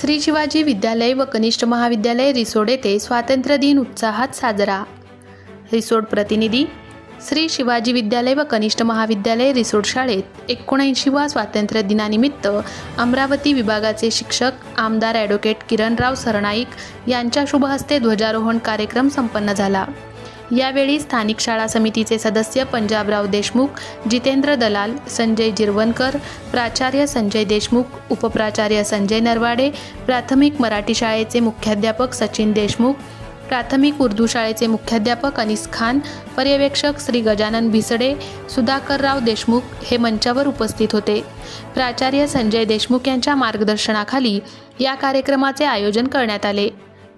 श्री शिवाजी विद्यालय व कनिष्ठ महाविद्यालय रिसोड येथे स्वातंत्र्य दिन उत्साहात साजरा. रिसोड प्रतिनिधी श्री शिवाजी विद्यालय व कनिष्ठ महाविद्यालय रिसोड शाळेत एकोणऐंशीवा स्वातंत्र्य दिनानिमित्त अमरावती विभागाचे शिक्षक आमदार ॲडव्होकेट किरणराव सरनाईक यांच्या शुभहस्ते ध्वजारोहण कार्यक्रम संपन्न झाला. यावेळी स्थानिक शाळा समितीचे सदस्य पंजाबराव देशमुख जितेंद्र दलाल संजय जिरवणकर प्राचार्य संजय देशमुख उपप्राचार्य संजय नरवाडे प्राथमिक मराठी शाळेचे मुख्याध्यापक सचिन देशमुख प्राथमिक उर्दू शाळेचे मुख्याध्यापक अनिस खान पर्यवेक्षक श्री गजानन भिसडे सुधाकरराव देशमुख हे मंचावर उपस्थित होते. प्राचार्य संजय देशमुख यांच्या मार्गदर्शनाखाली या कार्यक्रमाचे आयोजन करण्यात आले.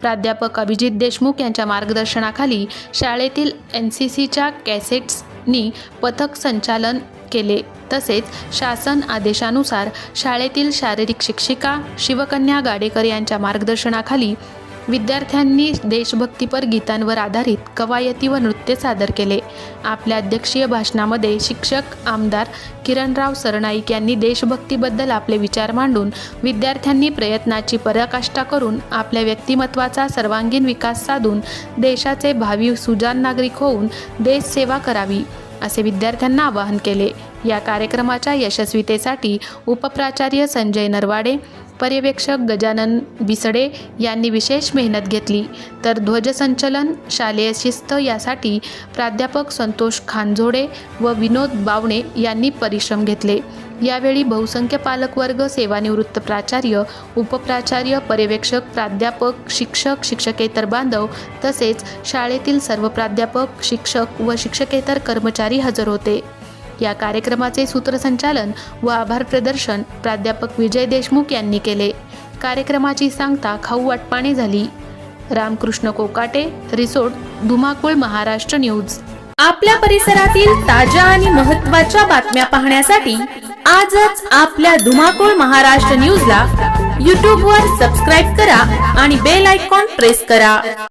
प्राध्यापक अभिजित देशमुख यांच्या मार्गदर्शनाखाली शाळेतील एन सी सीच्या कॅसेट्सनी पथक संचालन केले. तसेच शासन आदेशानुसार शाळेतील शारीरिक शिक्षिका शिवकन्या गाडेकर यांच्या मार्गदर्शनाखाली विद्यार्थ्यांनी देशभक्तीपर गीतांवर आधारित कवायती व नृत्य सादर केले. आपल्या अध्यक्षीय भाषणामध्ये शिक्षक आमदार किरणराव सरनाईक यांनी देशभक्तीबद्दल आपले विचार मांडून विद्यार्थ्यांनी प्रयत्नाची पराकाष्ठा करून आपल्या व्यक्तिमत्वाचा सर्वांगीण विकास साधून देशाचे भावी सुजान नागरिक होऊन देशसेवा करावी असे विद्यार्थ्यांना आवाहन केले. या कार्यक्रमाच्या यशस्वीतेसाठी उपप्राचार्य संजय नरवाडे पर्यवेक्षक गजानन बिसडे यांनी विशेष मेहनत घेतली. तर ध्वजसंचलन शालेय शिस्त यासाठी प्राध्यापक संतोष खानझोडे व विनोद बावणे यांनी परिश्रम घेतले. यावेळी बहुसंख्य पालकवर्ग सेवानिवृत्त प्राचार्य उपप्राचार्य पर्यवेक्षक प्राध्यापक शिक्षक शिक्षकेतर बांधव तसेच शाळेतील सर्व प्राध्यापक शिक्षक व शिक्षकेतर कर्मचारी हजर होते. या कार्यक्रमाचे सूत्रसंचालन व आभार प्रदर्शन प्राध्यापक विजय देशमुख यांनी केले. कार्यक्रमाची सांगता खाऊ वाटपाने झाली. रामकृष्ण कोकाटे रिसोर्ट धुमाकूळ महाराष्ट्र न्यूज. आपल्या परिसरातील ताज्या आणि महत्त्वाच्या बातम्या पाहण्यासाठी आजच आपल्या धुमाकूळ महाराष्ट्र न्यूजला यूट्यूबवर सबस्क्राईब करा आणि बेल आयकॉन प्रेस करा.